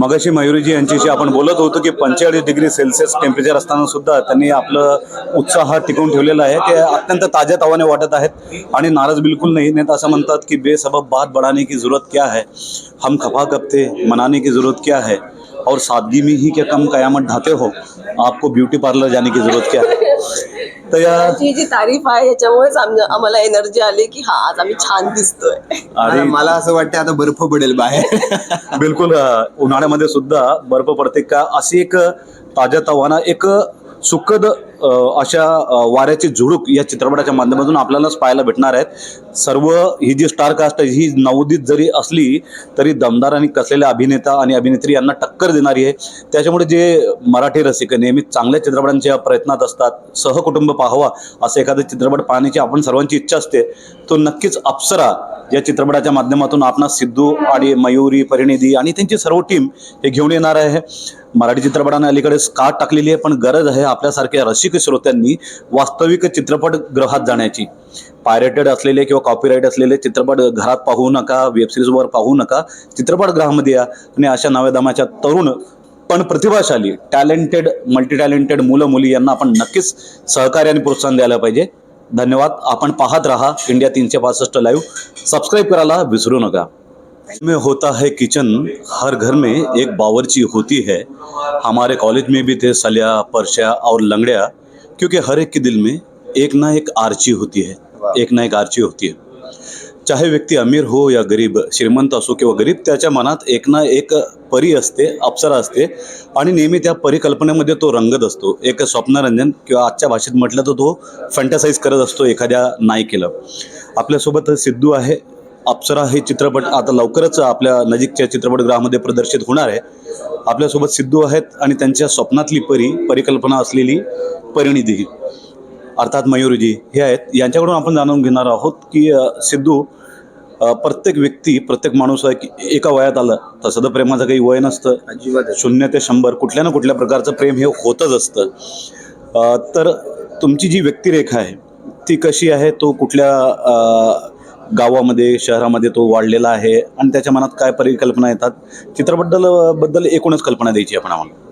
मगाशी मयुरीजी यांच्याशी आपण बोलत होतो की पंचेचाळीस डिग्री सेल्सिअस टेम्परेचर असताना सुद्धा त्यांनी आपलं उत्साह टिकवून ठेवलेला आहे. ते अत्यंत ताज्या तवाने वाटत आहेत आणि नाराज बिलकुल नाही. नाही तर असं म्हणतात की बेसबब बात बढ़ाने की ज़रूरत क्या है? हम खफा कब मनाने की ज़रूरत क्या है? और सादगी में ही क्या कम कयामत ढाते हो? आपको ब्युटी पार्लर जाने की ज़रूरत क्या है? तर या ही जी तारीफ आहे याच्यामुळेच आम- आम्हाला एनर्जी आली की हा आज आम्ही छान दिसतोय. आणि मला असं वाटतं आता बर्फ पडेल बाहेर. बिलकुल उन्हाळ्यामध्ये सुद्धा बर्फ पडते का? अशी एक ताज्या तवाना एक सुखद अशा वाऱ्याची झुडूक या चित्रपटाच्या माध्यमातून आपल्यालाच पाहायला भेटणार आहेत. सर्व ही जी स्टार कास्ट आहे ही नवोदित जरी असली तरी दमदार आणि कसलेल्या अभिनेता आणि अभिनेत्री यांना टक्कर देणारी आहे. त्याच्यामुळे जे मराठी रसिक नेहमी चांगल्या चित्रपटांच्या प्रयत्नात असतात सहकुटुंब पाहावा असं एखादा चित्रपट पाहण्याची आपण सर्वांची इच्छा असते तो नक्कीच अप्सरा या चित्रपटाच्या माध्यमातून आपण सिद्धू आणि मयुरी परिणिधी आणि त्यांची सर्व टीम हे घेऊन येणार आहे. मराठी चित्रपटाने अलीकडे काट टाकलेली आहे पण गरज आहे आपल्यासारख्या रसिक श्रोत्यांनी वास्तविक चित्रपट ग्रहात जाण्याची. पायरेटेड असलेले किंवा कॉपीराईट असलेले चित्रपट घरात पाहू नका वेबसिरीजवर पाहू नका चित्रपटगृहामध्ये या आणि अशा नव्या दमाच्या तरुण पण प्रतिभाशाली टॅलेंटेड मल्टी टॅलेंटेड मुलं मुली यांना आपण नक्कीच सहकार्य आणि प्रोत्साहन द्यायला पाहिजे. धन्यवाद. आपण पाहत राहा. इंडिया तीनशे पासष्ट लाईव्ह सबस्क्राईब करायला विसरू नका. में होता है किचन हर घर में एक बावर्ची होती है। हमारे कॉलेज में भी थे सलिया परशा और लंगड़िया क्योंकि हर एक के दिल में एक ना एक आर्ची होती है एक ना एक आर्ची होती है। चाहे व्यक्ती अमीर हो या गरीब श्रीमंत असो किंवा गरीब त्याच्या मनात एक ना एक परी असते अप्सरा असते आणि नेहमी त्या परिकल्पनेमध्ये तो रंगत असतो. एक स्वप्नरंजन किंवा आजच्या भाषेत म्हटलं तर तो फॅन्टसाईज करत असतो एखाद्या नायिकेला. आपल्यासोबत सिद्धू आहे अप्सरा हे चित्रपट आता लवकरच आपल्या नजीकच्या चित्रपटगृहामध्ये प्रदर्शित होणार आहे. आपल्यासोबत सिद्धू आहेत आणि त्यांच्या स्वप्नातली परी परिकल्पना असलेली परिणिधी अर्थात मयुरजी हे आहेत. यांच्याकडून आपण जाणून घेणार आहोत की सिद्धू प्रत्येक व्यक्ती प्रत्येक माणूस एका वयात आलं. तसं तर प्रेमाचं काही वय नसतं. शून्य ते शंभर कुठल्या ना कुठल्या प्रकारचं प्रेम हे होतच असतं. तर तुमची जी व्यक्तिरेखा आहे ती कशी आहे? तो कुठल्या गावामध्ये शहरामध्ये तो वाढलेला आहे. आणि त्याच्या मनात काय परिकल्पना येतात? चित्रपटबद्दल बद्दल एकूणच कल्पना द्यायची आपण आम्हाला.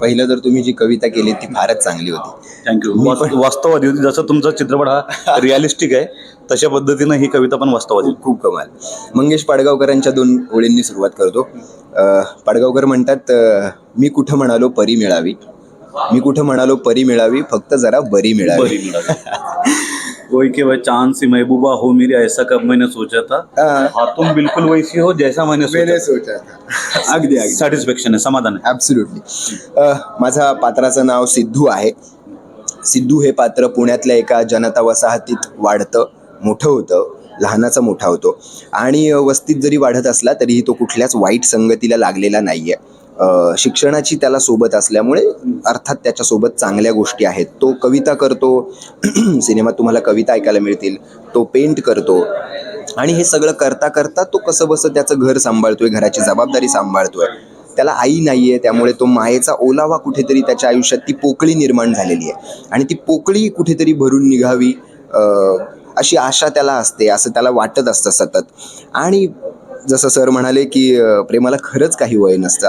पहिलं तर तुम्ही जी कविता केली ती फारच चांगली होती. थँक्यू वास्तववादी होती. जसं तुमचा चित्रपट हा रिअलिस्टिक आहे तशा पद्धतीनं ही कविता पण वास्तववादी. खूप कमाल. मंगेश पाडगावकरांच्या दोन ओळींनी सुरुवात करतो. पाडगावकर म्हणतात मी कुठं म्हणालो परी मिळावी. मी कुठं म्हणालो परी मिळावी फक्त जरा बरी मिळावी. कोई के वह चांद सी महबूबा हो मेरी ऐसा कब मैंने सोचा था? हाँ। तुम बिल्कुल वैसी हो जैसा मैंने मैंने सोचा सोचा था. अगदी अगदी सॅटिस्फॅक्शन आहे समाधान आहे ॲब्सुल्युटली माझा पात्राचं नाव सिद्धू आहे. सिद्धू हे पात्र पुण्यातल्या एका जनता वसाहतीत वाढतं मोठं होतं लहानाचा मोठा होतो. आणि वस्तीत जरी वाढत असला तरीही तो कुठल्याच वाईट संगतीला लागलेला नाही आहे शिक्षणाची त्याला सोबत असल्यामुळे अर्थात त्याच्यासोबत चांगल्या गोष्टी आहेत. तो कविता करतो सिनेमात तुम्हाला कविता ऐकायला मिळतील. तो पेंट करतो. आणि हे सगळं करता करता तो कसं बसं त्याचं घर सांभाळतोय घराची जबाबदारी सांभाळतोय. त्याला आई नाही आहे त्यामुळे तो मायेचा ओलावा कुठेतरी त्याच्या आयुष्यात ती पोकळी निर्माण झालेली आहे. आणि ती पोकळी कुठेतरी भरून निघावी अशी आशा त्याला असते असं त्याला वाटत असतं सतत. आणि जसं सर म्हणाले की प्रेमाला खरंच काही वय नसतं.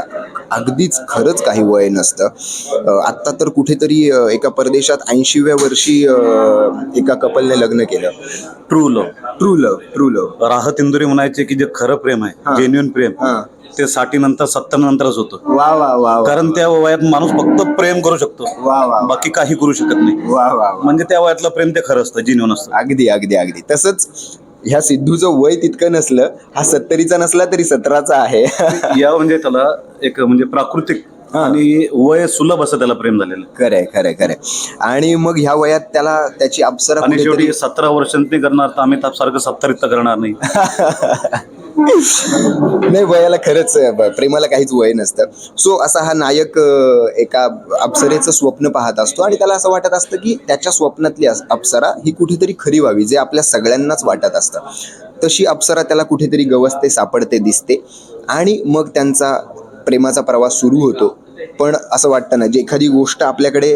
अगदीच खरंच काही वय नसतं. आत्ता तर कुठेतरी एका परदेशात ऐंशीव्या वर्षी एका कपलने लग्न केलं. True love true love true love Rahat Indori म्हणायचे की जे खरं प्रेम. आहे जेन्युन प्रेम ते साठी नंतर सत्तर नंतरच होतं. वा वा वा कारण त्या वयात माणूस फक्त प्रेम करू शकतो. वा वा बाकी काही करू शकत नाही. वा वा म्हणजे त्या वयातलं प्रेम ते खरं असतं जिन्यून असतं. अगदी अगदी अगदी. तसंच ह्या सिद्धूचं वय तितकं नसलं हा सत्तरीचा नसला तरी सतराचा आहे. या म्हणजे त्याला एक म्हणजे प्राकृतिक आणि वय सुलभ असं त्याला प्रेम झालेलं आहे. खरंय खरंय खरंय आणि मग ह्या वयात त्याला त्याची अप्सरा आणि शेवटी सतरा वर्षांनी करणार तर अमिताभ सारखं सत्तरीत करणार नाही. नाही वयाला खरंच प्रेमाला काहीच वय नसतं. सो असा हा नायक एका अप्सरेचं स्वप्न पाहत असतो आणि त्याला असं वाटत असतं की त्याच्या स्वप्नातली अस- अप्सरा ही कुठेतरी खरी व्हावी जे आपल्या सगळ्यांनाच वाटत असतं. तशी अप्सरा त्याला कुठेतरी गवसते सापडते दिसते आणि मग त्यांचा प्रेमाचा प्रवास सुरू होतो. पण असं वाटतं ना जे एखादी गोष्ट आपल्याकडे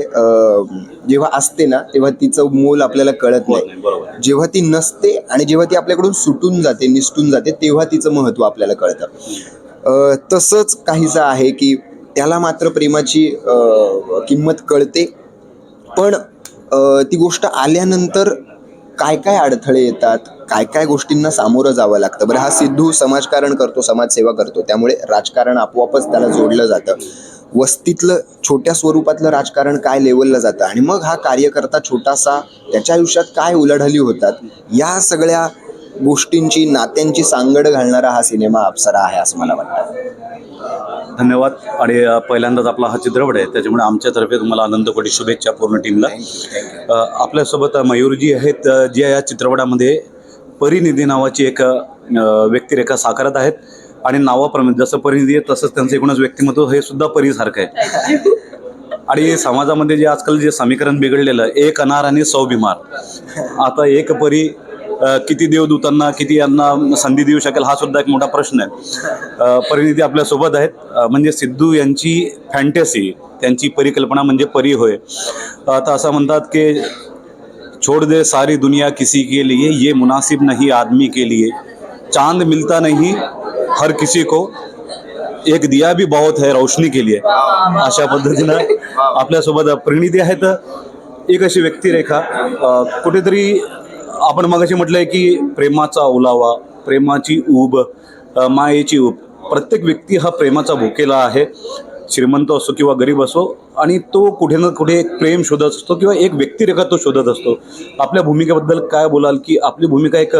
जेव्हा असते ना तेव्हा तिचं मोल आपल्याला कळत नाही. बरोबर. जेव्हा ती नसते आणि जेव्हा ती आपल्याकडून सुटून जाते निसटून जाते तेव्हा तिचं महत्त्व आपल्याला कळतं. तसंच काहीसं आहे की त्याला मात्र प्रेमाची किंमत कळते. पण ती गोष्ट आल्यानंतर काय काय अडथळे येतात काय काय गोष्टींना सामोरं जावं लागतं. बरं हा सिद्धू समाजकारण करतो समाजसेवा करतो. त्यामुळे राजकारण आपोआपच त्याला जोडलं जातं. वस्तीतलं छोट्या स्वरूपातलं राजकारण काय लेवलला जातं? आणि मग हा कार्यकर्ता छोटासा त्याच्या आयुष्यात काय उलाढाली होतात? या सगळ्या गोष्टींची नात्यांची सांगड घालणारा हा सिनेमा अप्सरा आहे असं मला वाटतं. धन्यवाद. आणि पहिल्यांदाच आपला हा चित्रपट आहे त्याच्यामुळे आमच्यातर्फे तुम्हाला कोटी शुभेच्छा पूर्ण टीमला आपल्यासोबत मयूरजी आहेत जे या चित्रपटामध्ये परिनिधी नावाची एक व्यक्तिरेखा साकारत आहेत. आणि नावाप्रमाणे जसं परिनिधी आहे तसंच त्यांचं एकूणच व्यक्तिमत्व हे सुद्धा परीसारखं आहे. आणि समाजामध्ये जे आजकाल जे समीकरण बिघडलेलं एक अनार आणि सौ बिमार. आता एक परी किती देवदूतांना किती यांना संधी देऊ शकेल हा सुद्धा एक मोठा प्रश्न आहे. परिनिधी आपल्यासोबत आहेत. म्हणजे सिद्धू यांची फॅन्टसी त्यांची परिकल्पना म्हणजे परी होय. आता असं म्हणतात की छोड़ दे सारी दुनिया किसी के लिए ये मुनासिब नहीं आदमी के लिए. चांद मिलता नहीं हर किसी को एक दिया भी बहुत है रोशनी के लिए। अशा पद्धतीनं आपल्यासोबत प्रणिती आहेत. एक अशी व्यक्तिरेखा कुठेतरी आपण मगाशी म्हटलंय की प्रेमाचा ओलावा प्रेमाची ऊब मायेची ऊब प्रत्येक व्यक्ती हा प्रेमाचा भुकेला आहे. श्रीमंत असो किंवा गरीब असो आणि तो कुठे ना कुठे एक प्रेम शोधत असतो किंवा एक व्यक्तिरेखा तो शोधत असतो. आपल्या भूमिकेबद्दल काय बोलाल की आपली भूमिका एक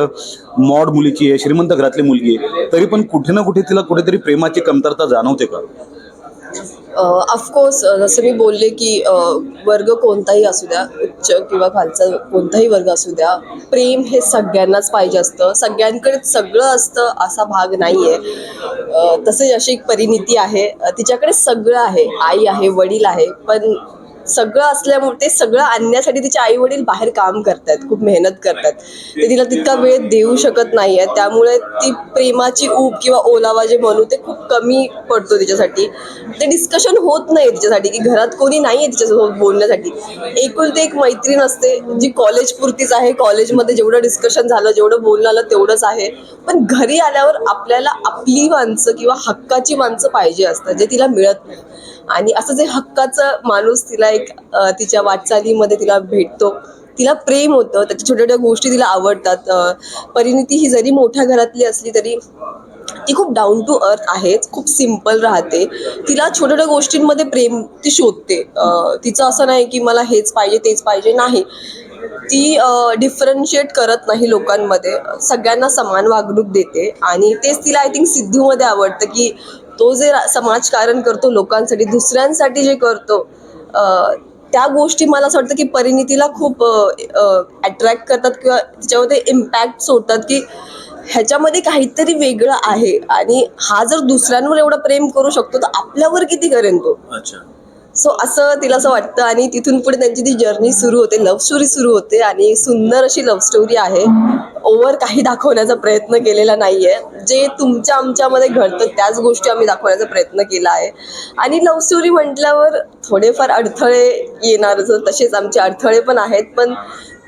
मॉड मुलीची आहे श्रीमंत घरातली मुलगी आहे तरी पण कुठे ना कुठे तिला कुठेतरी प्रेमाची कमतरता जाणवते का? ऑफकोर्स जसं मी बोलले की वर्ग कोणताही असू द्या उच्च किंवा खालचा कोणताही वर्ग असू द्या प्रेम हे सगळ्यांनाच पाहिजे असतं. सगळ्यांकडे सगळं असतं असा भाग नाही आहे तसेच अशी एक परिणिती आहे. तिच्याकडे सगळं आहे. आई आहे वडील आहे पण सगळं असल्यामुळे ते सगळं आणण्यासाठी तिचे आई वडील बाहेर काम करतात खूप मेहनत करतात ते तिला तितका वेळ देऊ शकत नाही आहे त्यामुळे ती प्रेमाची ऊब किंवा ओलावा जे म्हणू ते खूप कमी पडतो तिच्यासाठी. ते डिस्कशन होत नाही तिच्यासाठी की घरात कोणी नाही आहे तिच्यासोबत बोलण्यासाठी. एकूण ते एक मैत्रीण असते जी कॉलेज पुरतीच आहे. कॉलेजमध्ये जेवढं डिस्कशन झालं जेवढं बोलणं आलं तेवढंच आहे. पण घरी आल्यावर आपल्याला आपली माणसं किंवा हक्काची माणसं पाहिजे असतात जे तिला मिळत नाही. आणि असं जे हक्काचं माणूस तिला एक तिच्या वाटचालीमध्ये तिला भेटतो तिला प्रेम होतं त्याच्या छोट्या छोट्या गोष्टी तिला आवडतात परिणिती ही जरी मोठ्या घरातली असली तरी ती खूप डाऊन टू अर्थ आहे खूप सिंपल राहते. तिला छोट्या छोट्या गोष्टींमध्ये प्रेम ती शोधते. तिचं असं नाही की मला हेच पाहिजे तेच पाहिजे नाही. ती डिफरन्शिएट करत नाही लोकांमध्ये. सगळ्यांना समान वागणूक देते आणि तेच तिला आय थिंक सिद्धूमध्ये आवडतं की तो जे समाजकारण करतो लोकांसाठी दुसऱ्यांसाठी जे करतो त्या गोष्टी मला असं वाटतं की परिणितीला खूप अट्रॅक्ट करतात किंवा त्याच्यामध्ये इम्पॅक्ट सोडतात की ह्याच्यामध्ये काहीतरी वेगळं आहे. आणि हा जर दुसऱ्यांवर एवढं प्रेम करू शकतो तर आपल्यावर किती करेन तो? अच्छा. सो असं तिला असं वाटतं आणि तिथून पुढे त्यांची ती जर्नी सुरू होते. लव्ह स्टोरी सुरू होते आणि सुंदर अशी लव्ह स्टोरी आहे. ओव्हर काही दाखवण्याचा प्रयत्न केलेला नाही आहे जे तुमच्या आमच्यामध्ये घडतं त्याच गोष्टी आम्ही दाखवण्याचा प्रयत्न केला आहे. आणि लव्ह स्टोरी म्हटल्यावर थोडेफार अडथळे येणारच तसेच आमचे अडथळे पण आहेत पण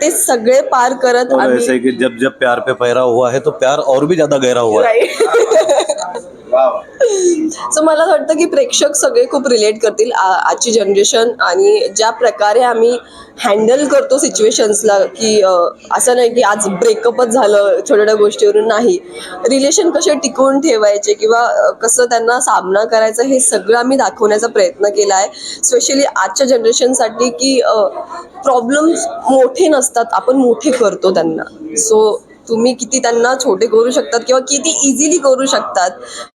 ते सगळे पार करत आम्ही जब जब प्यार पे पैरा हुआ है तो प्यार और भी ज्यादा गहरा हुआ है. सो मला असं वाटतं की प्रेक्षक सगळे खूप रिलेट करतील आजची जनरेशन आणि ज्या प्रकारे आम्ही हँडल करतो सिच्युएशन्सला की असं नाही की आज ब्रेकअपच झालं छोट्या छोट्या गोष्टीवरून नाही. रिलेशन कसे टिकवून ठेवायचे किंवा कसं त्यांना सामना करायचा हे सगळं आम्ही दाखवण्याचा प्रयत्न केला आहे. स्पेशली आजच्या जनरेशनसाठी की प्रॉब्लेम्स मोठे नसतात आपण मोठे करतो त्यांना. सो तुम्ही किती त्यांना छोटे करू शकतात किंवा किती इझिली करू शकतात.